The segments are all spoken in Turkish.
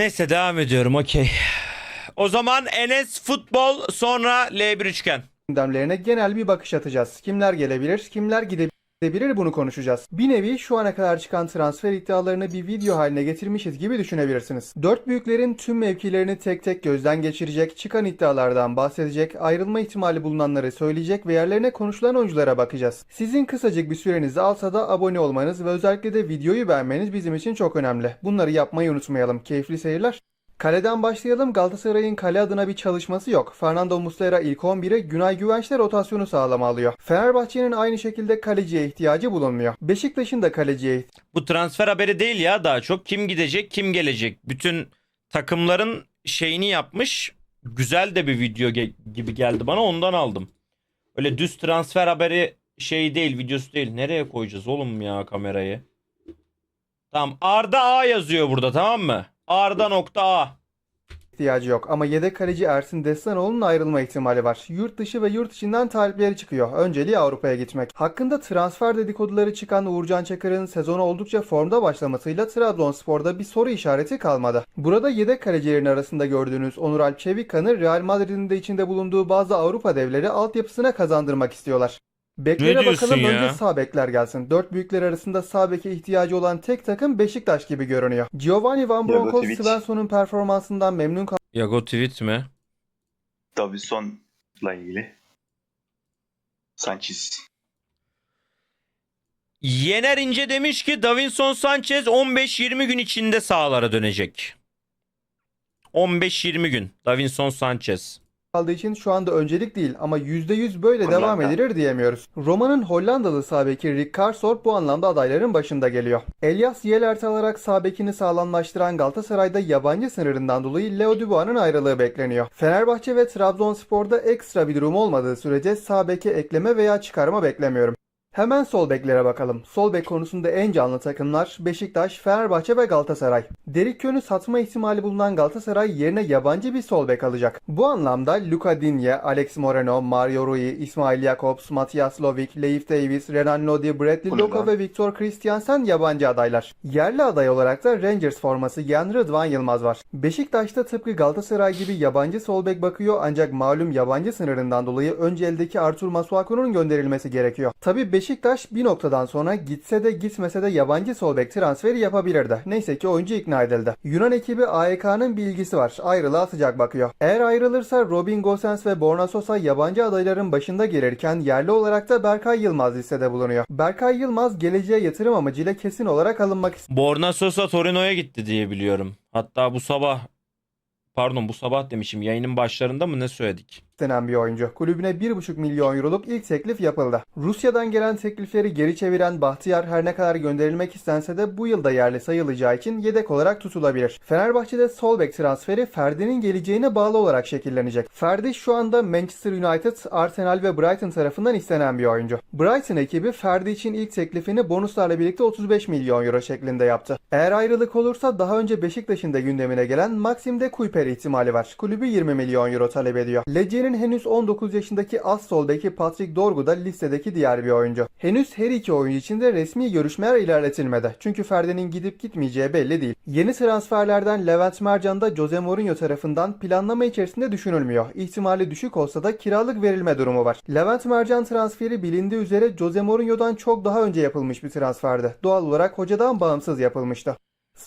Neyse devam ediyorum okey. O zaman Enes futbol sonra L1 üçgen. gündemlerine genel bir bakış atacağız. Kimler gelebilir, kimler gidebilir bunu konuşacağız. Bir nevi şu ana kadar çıkan transfer iddialarını bir video haline getirmişiz gibi düşünebilirsiniz. Dört büyüklerin tüm mevkilerini tek tek gözden geçirecek, çıkan iddialardan bahsedecek, ayrılma ihtimali bulunanları söyleyecek ve yerlerine konuşulan oyunculara bakacağız. Sizin kısacık bir sürenizi alsa da abone olmanız ve özellikle de videoyu beğenmeniz bizim için çok önemli. Bunları yapmayı unutmayalım. Keyifli seyirler. Kaleden başlayalım. Galatasaray'ın kale adına bir çalışması yok. Fernando Muslera ilk 11'e Günay Güvenç'le rotasyonu sağlama alıyor. Fenerbahçe'nin aynı şekilde kaleciye ihtiyacı bulunmuyor. Beşiktaş'ın da kaleciye Bu transfer haberi değil ya daha çok kim gidecek kim gelecek. Bütün takımların şeyini yapmış. Güzel de bir video ge- gibi geldi bana ondan aldım. Öyle düz transfer haberi şey değil videosu değil. Nereye koyacağız oğlum ya kamerayı? Tamam Arda A yazıyor burada tamam mı? Arda nokta A. ihtiyacı yok. Ama yedek kaleci Ersin Destanoğlu'nun ayrılma ihtimali var. Yurt dışı ve yurt içinden talipleri çıkıyor. Önceliği Avrupa'ya gitmek. Hakkında transfer dedikoduları çıkan Uğurcan Çakır'ın sezonu oldukça formda başlamasıyla Trabzonspor'da bir soru işareti kalmadı. Burada yedek kalecilerin arasında gördüğünüz Onur Alp Çevikkan'ı Real Madrid'in de içinde bulunduğu bazı Avrupa devleri altyapısına kazandırmak istiyorlar. Beklere diyorsun bakalım ya? önce sağ bekler gelsin. Dört büyükler arasında sağ beke ihtiyacı olan tek takım Beşiktaş gibi görünüyor. Giovanni Van Bronckhorst Yagovic. Svensson'un performansından memnun Yago tweet mi? Davidson'la ilgili. Sanchez. Yener İnce demiş ki Davinson Sanchez 15-20 gün içinde sahalara dönecek. 15-20 gün Davinson Sanchez. Kaldığı için şu anda öncelik değil ama %100 böyle Hollanda. devam edilir diyemiyoruz. Roma'nın Hollandalı sağ beki Rick Karsdorp bu anlamda adayların başında geliyor. Elias Yelert alarak sağ bekini sağlamlaştıran Galatasaray'da yabancı sınırından dolayı Leo Dubois'un ayrılığı bekleniyor. Fenerbahçe ve Trabzonspor'da ekstra bir durum olmadığı sürece sağ beke ekleme veya çıkarma beklemiyorum. Hemen sol beklere bakalım. Sol bek konusunda en canlı takımlar Beşiktaş, Fenerbahçe ve Galatasaray. Derik Kön'ü satma ihtimali bulunan Galatasaray yerine yabancı bir sol bek alacak. Bu anlamda Luka Digne, Alex Moreno, Mario Rui, İsmail Jakobs, Matias Lovik, Leif Davis, Renan Lodi, Bradley lan? ve Victor Christiansen yabancı adaylar. Yerli aday olarak da Rangers forması giyen Rıdvan Yılmaz var. Beşiktaş'ta tıpkı Galatasaray gibi yabancı sol bek bakıyor ancak malum yabancı sınırından dolayı önce eldeki Artur Masuaku'nun gönderilmesi gerekiyor. Tabi Beşiktaş bir noktadan sonra gitse de gitmese de yabancı sol bek transferi yapabilirdi. Neyse ki oyuncu ikna edildi. Yunan ekibi AEK'nın bilgisi var. Ayrılığa sıcak bakıyor. Eğer ayrılırsa Robin Gosens ve Borna Sosa yabancı adayların başında gelirken yerli olarak da Berkay Yılmaz listede bulunuyor. Berkay Yılmaz geleceğe yatırım amacıyla kesin olarak alınmak Borna Sosa Torino'ya gitti diye biliyorum. Hatta bu sabah pardon bu sabah demişim yayının başlarında mı ne söyledik? İstenen bir oyuncu. Kulübüne 1,5 milyon euroluk ilk teklif yapıldı. Rusya'dan gelen teklifleri geri çeviren Bahtiyar her ne kadar gönderilmek istense de bu yılda yerli sayılacağı için yedek olarak tutulabilir. Fenerbahçe'de sol bek transferi Ferdi'nin geleceğine bağlı olarak şekillenecek. Ferdi şu anda Manchester United, Arsenal ve Brighton tarafından istenen bir oyuncu. Brighton ekibi Ferdi için ilk teklifini bonuslarla birlikte 35 milyon euro şeklinde yaptı. Eğer ayrılık olursa daha önce Beşiktaş'ın da gündemine gelen Maxim de Kuyper ihtimali var. Kulübü 20 milyon euro talep ediyor. Lecce'nin henüz 19 yaşındaki az sol beki Patrick Dorgu da listedeki diğer bir oyuncu. Henüz her iki oyuncu için de resmi görüşmeler ilerletilmedi. Çünkü Ferdi'nin gidip gitmeyeceği belli değil. Yeni transferlerden Levent Mercan da Jose Mourinho tarafından planlama içerisinde düşünülmüyor. İhtimali düşük olsa da kiralık verilme durumu var. Levent Mercan transferi bilindiği üzere Jose Mourinho'dan çok daha önce yapılmış bir transferdi. Doğal olarak hocadan bağımsız yapılmıştı.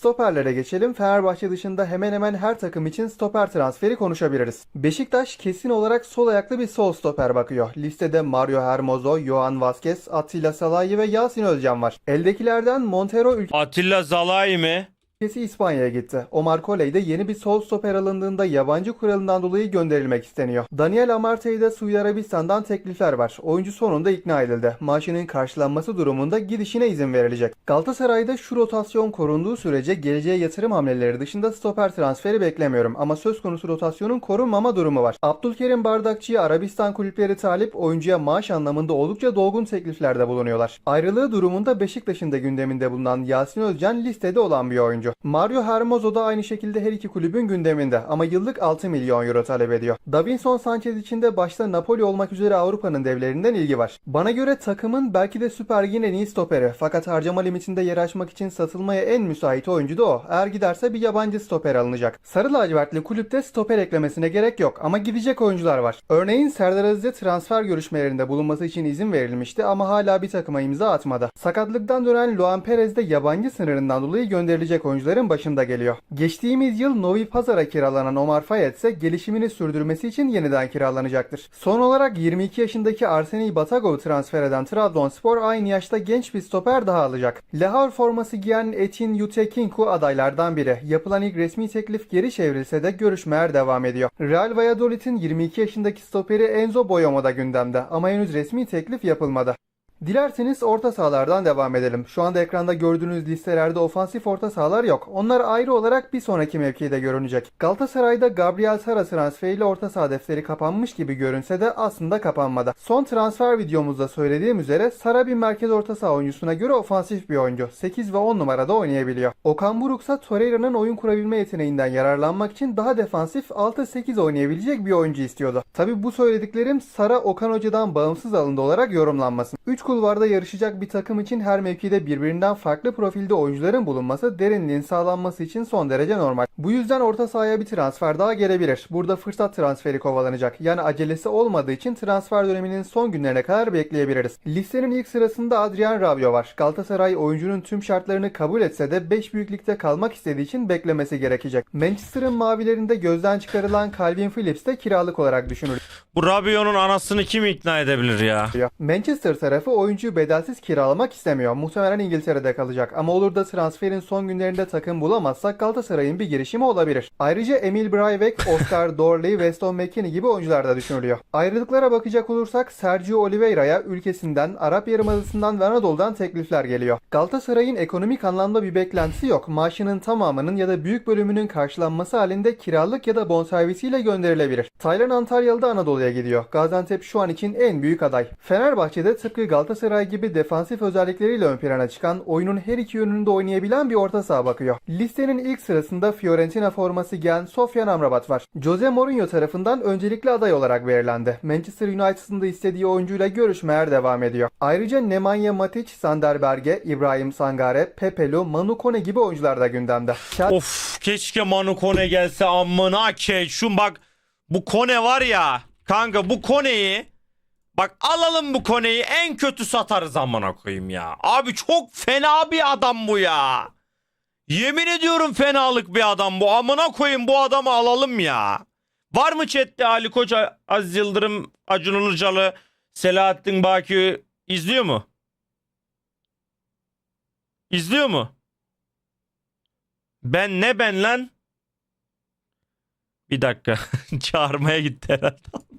Stoperlere geçelim. Fenerbahçe dışında hemen hemen her takım için stoper transferi konuşabiliriz. Beşiktaş kesin olarak sol ayaklı bir sol stoper bakıyor. Listede Mario Hermoso, Johan Vazquez, Attila Salahi ve Yasin Özcan var. Eldekilerden Montero Atilla Zalai mi? Ülkesi İspanya'ya gitti. Omar Koley de yeni bir sol stoper alındığında yabancı kuralından dolayı gönderilmek isteniyor. Daniel Amarte'ye de Suudi Arabistan'dan teklifler var. Oyuncu sonunda ikna edildi. Maaşının karşılanması durumunda gidişine izin verilecek. Galatasaray'da şu rotasyon korunduğu sürece geleceğe yatırım hamleleri dışında stoper transferi beklemiyorum. Ama söz konusu rotasyonun korunmama durumu var. Abdülkerim Bardakçı'ya Arabistan kulüpleri talip oyuncuya maaş anlamında oldukça dolgun tekliflerde bulunuyorlar. Ayrılığı durumunda Beşiktaş'ın da gündeminde bulunan Yasin Özcan listede olan bir oyuncu. Oyuncu. Mario Hermoso da aynı şekilde her iki kulübün gündeminde ama yıllık 6 milyon euro talep ediyor. Davinson Sanchez için de başta Napoli olmak üzere Avrupa'nın devlerinden ilgi var. Bana göre takımın belki de Süper Lig'in en iyi stoperi fakat harcama limitinde yer açmak için satılmaya en müsait oyuncu da o. Eğer giderse bir yabancı stoper alınacak. Sarı lacivertli kulüpte stoper eklemesine gerek yok ama gidecek oyuncular var. Örneğin Serdar Aziz'e transfer görüşmelerinde bulunması için izin verilmişti ama hala bir takıma imza atmadı. Sakatlıktan dönen Luan Perez de yabancı sınırından dolayı gönderilecek oyuncuların başında geliyor. Geçtiğimiz yıl Novi Pazar'a kiralanan Omar Fayet ise gelişimini sürdürmesi için yeniden kiralanacaktır. Son olarak 22 yaşındaki Arseniy Batagov transfer eden Trabzonspor aynı yaşta genç bir stoper daha alacak. Havre forması giyen Etin Yutekinku adaylardan biri. Yapılan ilk resmi teklif geri çevrilse de görüşmeler devam ediyor. Real Valladolid'in 22 yaşındaki stoperi Enzo Boyomo da gündemde ama henüz resmi teklif yapılmadı. Dilerseniz orta sahalardan devam edelim. Şu anda ekranda gördüğünüz listelerde ofansif orta sahalar yok. Onlar ayrı olarak bir sonraki mevkide görünecek. Galatasaray'da Gabriel Sara transferiyle orta saha defteri kapanmış gibi görünse de aslında kapanmadı. Son transfer videomuzda söylediğim üzere Sara bir merkez orta saha oyuncusuna göre ofansif bir oyuncu. 8 ve 10 numarada oynayabiliyor. Okan Buruk ise Torreira'nın oyun kurabilme yeteneğinden yararlanmak için daha defansif 6-8 oynayabilecek bir oyuncu istiyordu. Tabi bu söylediklerim Sara Okan Hoca'dan bağımsız alındı olarak yorumlanmasın. 3 kulvarda yarışacak bir takım için her mevkide birbirinden farklı profilde oyuncuların bulunması derinliğin sağlanması için son derece normal. Bu yüzden orta sahaya bir transfer daha gelebilir. Burada fırsat transferi kovalanacak. Yani acelesi olmadığı için transfer döneminin son günlerine kadar bekleyebiliriz. Listenin ilk sırasında Adrian Rabiot var. Galatasaray oyuncunun tüm şartlarını kabul etse de 5 büyüklükte kalmak istediği için beklemesi gerekecek. Manchester'ın mavilerinde gözden çıkarılan Calvin Phillips de kiralık olarak düşünülüyor. Bu Rabiot'un anasını kim ikna edebilir ya? Manchester tarafı oyuncuyu bedelsiz kiralamak istemiyor. Muhtemelen İngiltere'de kalacak. Ama olur da transferin son günlerinde takım bulamazsak Galatasaray'ın bir girişimi olabilir. Ayrıca Emil Breivik, Oscar Dorley, Weston McKennie gibi oyuncular da düşünülüyor. Ayrılıklara bakacak olursak Sergio Oliveira'ya ülkesinden, Arap Yarımadası'ndan ve Anadolu'dan teklifler geliyor. Galatasaray'ın ekonomik anlamda bir beklentisi yok. Maaşının tamamının ya da büyük bölümünün karşılanması halinde kiralık ya da bonservisiyle gönderilebilir. Taylan Antalyalı da Anadolu'ya gidiyor. Gaziantep şu an için en büyük aday. Fenerbahçe'de tıpkı Galatasaray gibi defansif özellikleriyle ön plana çıkan, oyunun her iki yönünde oynayabilen bir orta saha bakıyor. Listenin ilk sırasında Fiorentina forması giyen Sofyan Amrabat var. Jose Mourinho tarafından öncelikli aday olarak belirlendi. Manchester United'ın da istediği oyuncuyla görüşmeler devam ediyor. Ayrıca Nemanja Matic, Sander Berge, İbrahim Sangare, Pepelu, Manu Kone gibi oyuncular da gündemde. Of keşke Manu Kone gelse amına ke. Şu bak bu Kone var ya. Kanka bu Kone'yi bak alalım bu Kone'yi en kötü satarız amına koyayım ya. Abi çok fena bir adam bu ya. Yemin ediyorum fenalık bir adam bu. Amına koyayım bu adamı alalım ya. Var mı chatte Ali Koç, Aziz Yıldırım, Acun Ilıcalı, Selahattin Baki izliyor mu? İzliyor mu? Ben ne ben lan? Bir dakika. Çağırmaya gitti herhalde.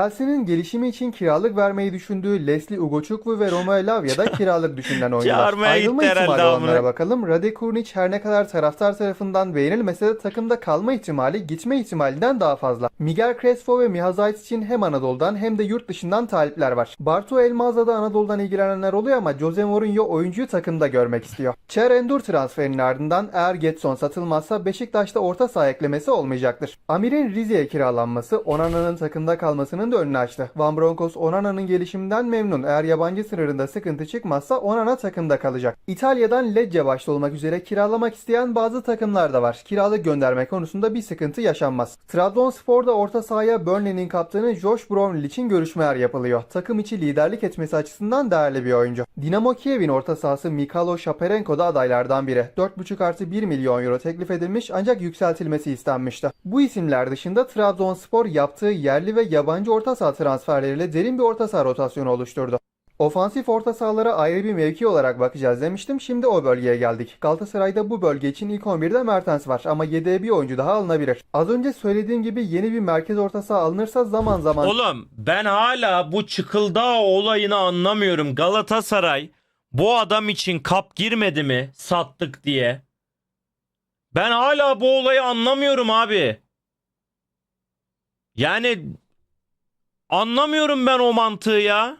Chelsea'nin gelişimi için kiralık vermeyi düşündüğü Leslie Ugochukwu ve Romeo Lavia da kiralık düşünülen oyuncular. Çağırmaya Ayrılma gitti herhalde ihtimali olanlara amına. bakalım. Rade Kurnic her ne kadar taraftar tarafından beğenilmese de takımda kalma ihtimali gitme ihtimalinden daha fazla. Miguel Crespo ve Miha Zayt için hem Anadolu'dan hem de yurt dışından talipler var. Bartu Elmaz'la da Anadolu'dan ilgilenenler oluyor ama Jose Mourinho oyuncuyu takımda görmek istiyor. Cher Endur transferinin ardından eğer Getson satılmazsa Beşiktaş'ta orta saha eklemesi olmayacaktır. Amir'in Rize'ye kiralanması Onana'nın takımda kalmasının da önünü açtı. Van Bronckhorst Onana'nın gelişiminden memnun. Eğer yabancı sınırında sıkıntı çıkmazsa Onana takımda kalacak. İtalya'dan Lecce başta olmak üzere kiralamak isteyen bazı takımlar da var. Kiralık gönderme konusunda bir sıkıntı yaşanmaz. Trabzonspor'da orta sahaya Burnley'nin kaptanı Josh Brownlee için görüşmeler yapılıyor. Takım içi liderlik etmesi açısından değerli bir oyuncu. Dinamo Kiev'in orta sahası Mikhailo Shaperenko da adaylardan biri. 4,5 artı 1 milyon euro teklif edilmiş ancak yükseltilmesi istenmişti. Bu isimler dışında Trabzonspor yaptığı yerli ve yabancı orta saha transferleriyle derin bir orta saha rotasyonu oluşturdu. Ofansif orta sahalara ayrı bir mevki olarak bakacağız demiştim. Şimdi o bölgeye geldik. Galatasaray'da bu bölge için ilk 11'de Mertens var ama yedeğe bir oyuncu daha alınabilir. Az önce söylediğim gibi yeni bir merkez orta saha alınırsa zaman zaman Oğlum ben hala bu çıkıldağ olayını anlamıyorum. Galatasaray bu adam için kap girmedi mi sattık diye. Ben hala bu olayı anlamıyorum abi. Yani anlamıyorum ben o mantığı ya.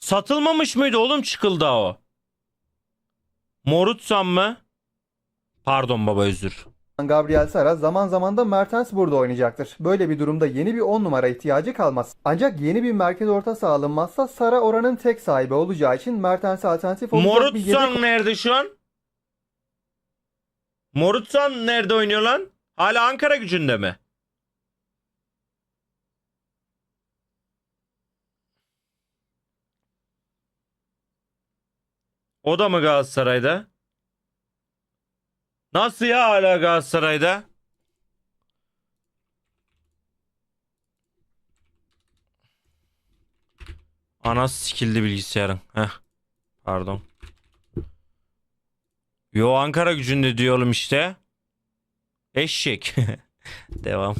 Satılmamış mıydı oğlum çıkıldağ o? Morutsam mı? Pardon baba özür. Gabriel Sara zaman zaman da Mertens burada oynayacaktır. Böyle bir durumda yeni bir 10 numara ihtiyacı kalmaz. Ancak yeni bir merkez orta saha alınmazsa Sara oranın tek sahibi olacağı için Mertens'e alternatif olacak bir yedek Morutsan nerede şu an? Morutsan nerede oynuyor lan? Hala Ankara gücünde mi? O da mı Galatasaray'da? Nasıl ya hala Galatasaray'da? Ana sikildi bilgisayarın. Heh. Pardon. Yo Ankara gücünde diyorum işte. Eşek. Devam.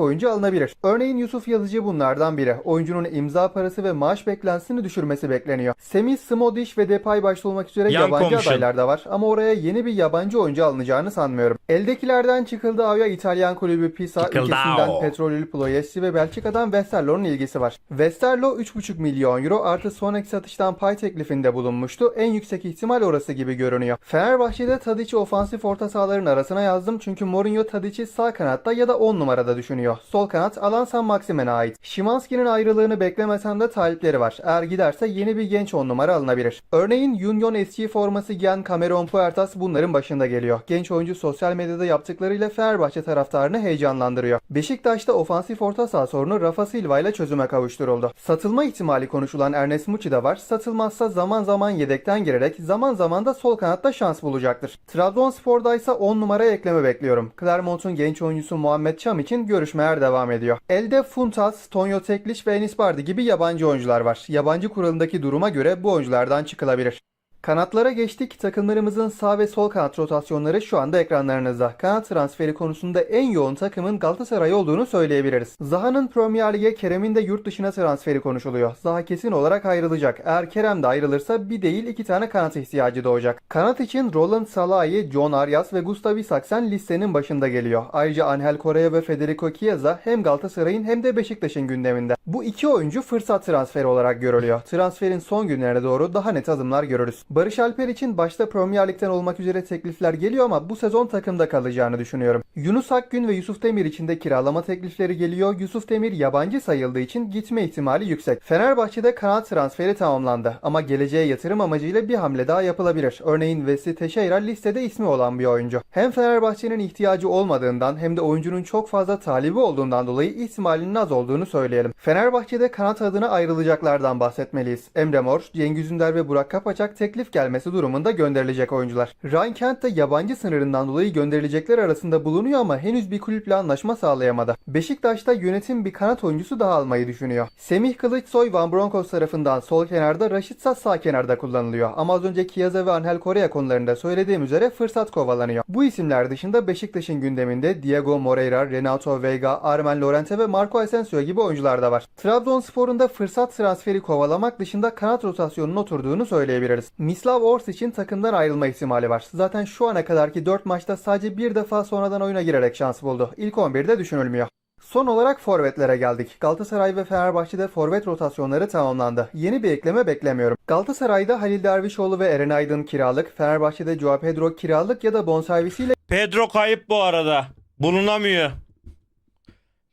Oyuncu alınabilir. Örneğin Yusuf Yazıcı bunlardan biri. Oyuncunun imza parası ve maaş beklentisini düşürmesi bekleniyor. Semih, Smodiş ve Depay başta olmak üzere Yan yabancı komşun. adaylar da var ama oraya yeni bir yabancı oyuncu alınacağını sanmıyorum. Eldekilerden Çıkıldağ'a İtalyan kulübü Pisa, Çıkıldao. ülkesinden Petrolül Ploiesti ve Belçika'dan Westerlo'nun ilgisi var. Westerlo 3,5 milyon euro artı sonraki satıştan pay teklifinde bulunmuştu. En yüksek ihtimal orası gibi görünüyor. Fenerbahçe'de Tadic'i ofansif orta sahaların arasına yazdım çünkü Mourinho Tadic'i sağ kanatta ya da 10 numarada düşünüyor. Sol kanat Alan San Maximen'e ait. Şimanski'nin ayrılığını beklemesem de talipleri var. Eğer giderse yeni bir genç 10 numara alınabilir. Örneğin Union SC forması giyen Cameron Puertas bunların başında geliyor. Genç oyuncu sosyal medyada yaptıklarıyla Fenerbahçe taraftarını heyecanlandırıyor. Beşiktaş'ta ofansif orta saha sorunu Rafa Silva ile çözüme kavuşturuldu. Satılma ihtimali konuşulan Ernest Muçi de var. Satılmazsa zaman zaman yedekten girerek zaman zaman da sol kanatta şans bulacaktır. Trabzonspor'da ise 10 numaraya ekleme bekliyorum. Clermont'un genç oyuncusu Muhammed Çam için görüşmeler devam ediyor. Elde Funtas, Tonyo Tekliç ve Enis Bardi gibi yabancı oyuncular var. Yabancı kuralındaki duruma göre bu oyunculardan çıkılabilir. Kanatlara geçtik. Takımlarımızın sağ ve sol kanat rotasyonları şu anda ekranlarınızda. Kanat transferi konusunda en yoğun takımın Galatasaray olduğunu söyleyebiliriz. Zaha'nın Premier Lig'e Kerem'in de yurt dışına transferi konuşuluyor. Zaha kesin olarak ayrılacak. Eğer Kerem de ayrılırsa bir değil iki tane kanat ihtiyacı doğacak. Kanat için Roland Salahi, John Arias ve Gustav Isaksen listenin başında geliyor. Ayrıca Angel Correa ve Federico Chiesa hem Galatasaray'ın hem de Beşiktaş'ın gündeminde. Bu iki oyuncu fırsat transferi olarak görülüyor. Transferin son günlerine doğru daha net adımlar görürüz. Barış Alper için başta Premier Lig'den olmak üzere teklifler geliyor ama bu sezon takımda kalacağını düşünüyorum. Yunus Akgün ve Yusuf Demir için de kiralama teklifleri geliyor. Yusuf Demir yabancı sayıldığı için gitme ihtimali yüksek. Fenerbahçe'de kanat transferi tamamlandı ama geleceğe yatırım amacıyla bir hamle daha yapılabilir. Örneğin Wesley Teixeira listede ismi olan bir oyuncu. Hem Fenerbahçe'nin ihtiyacı olmadığından hem de oyuncunun çok fazla talibi olduğundan dolayı ihtimalinin az olduğunu söyleyelim. Fenerbahçe'de kanat adına ayrılacaklardan bahsetmeliyiz. Emre Mor, Cengiz Ünder ve Burak Kapaçak teklif gelmesi durumunda gönderilecek oyuncular. Ryan Kent de yabancı sınırından dolayı gönderilecekler arasında bulunuyor ama henüz bir kulüple anlaşma sağlayamadı. Beşiktaş'ta yönetim bir kanat oyuncusu daha almayı düşünüyor. Semih Kılıçsoy Van Bronckhorst tarafından sol kenarda, Raşitsa sağ kenarda kullanılıyor. Ama az önce Chiesa ve Angel Correa konularında söylediğim üzere fırsat kovalanıyor. Bu isimler dışında Beşiktaş'ın gündeminde Diego Moreira, Renato Veiga, Armen Lorente ve Marco Asensio gibi oyuncular da var. Trabzonspor'un da fırsat transferi kovalamak dışında kanat rotasyonunun oturduğunu söyleyebiliriz. Ors için takımdan ayrılma ihtimali var. Zaten şu ana kadarki 4 maçta sadece bir defa sonradan oyuna girerek şans buldu. İlk 11'de düşünülmüyor. Son olarak forvetlere geldik. Galatasaray ve Fenerbahçe'de forvet rotasyonları tamamlandı. Yeni bir ekleme beklemiyorum. Galatasaray'da Halil Dervişoğlu ve Eren Aydın kiralık, Fenerbahçe'de Joao Pedro kiralık ya da bonservisiyle Pedro kayıp bu arada. Bulunamıyor.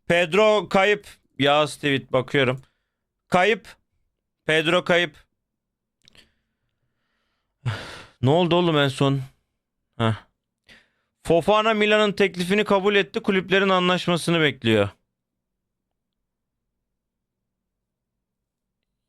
Pedro kayıp. Ya David bakıyorum. Kayıp. Pedro kayıp. Ne oldu oğlum en son? Heh. Fofana Milan'ın teklifini kabul etti. Kulüplerin anlaşmasını bekliyor.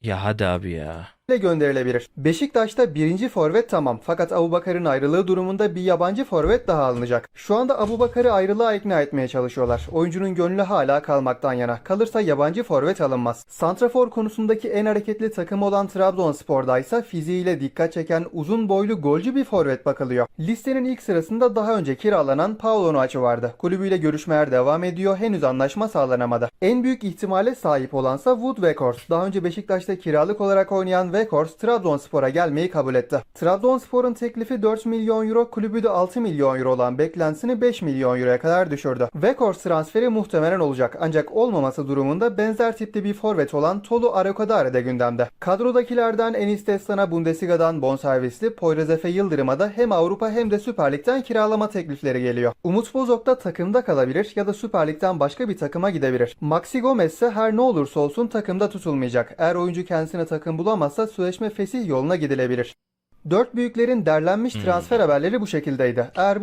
Ya hadi abi ya. Gönderilebilir. Beşiktaş'ta birinci forvet tamam fakat Abubakar'ın ayrılığı durumunda bir yabancı forvet daha alınacak. Şu anda Abubakar'ı ayrılığa ikna etmeye çalışıyorlar. Oyuncunun gönlü hala kalmaktan yana. Kalırsa yabancı forvet alınmaz. Santrafor konusundaki en hareketli takım olan Trabzonspor'da ise fiziğiyle dikkat çeken uzun boylu golcü bir forvet bakılıyor. Listenin ilk sırasında daha önce kiralanan Paulo Noaçı vardı. Kulübüyle görüşmeler devam ediyor. Henüz anlaşma sağlanamadı. En büyük ihtimale sahip olansa Wood Weghorst. Daha önce Beşiktaş'ta kiralık olarak oynayan Weghorst Trabzonspor'a gelmeyi kabul etti. Trabzonspor'un teklifi 4 milyon euro, kulübü de 6 milyon euro olan beklentisini 5 milyon euroya kadar düşürdü. Weghorst transferi muhtemelen olacak ancak olmaması durumunda benzer tipte bir forvet olan Tolu Arokadare de gündemde. Kadrodakilerden Enis Destan'a Bundesliga'dan bonservisli, Poyraz Efe Yıldırım'a da hem Avrupa hem de Süper Lig'den kiralama teklifleri geliyor. Umut Bozok da takımda kalabilir ya da Süper Lig'den başka bir takıma gidebilir. Maxi Gomez ise her ne olursa olsun takımda tutulmayacak. Eğer oyuncu kendisine takım bulamazsa sözleşme fesih yoluna gidilebilir. Dört büyüklerin derlenmiş transfer haberleri bu şekildeydi. Eğer bu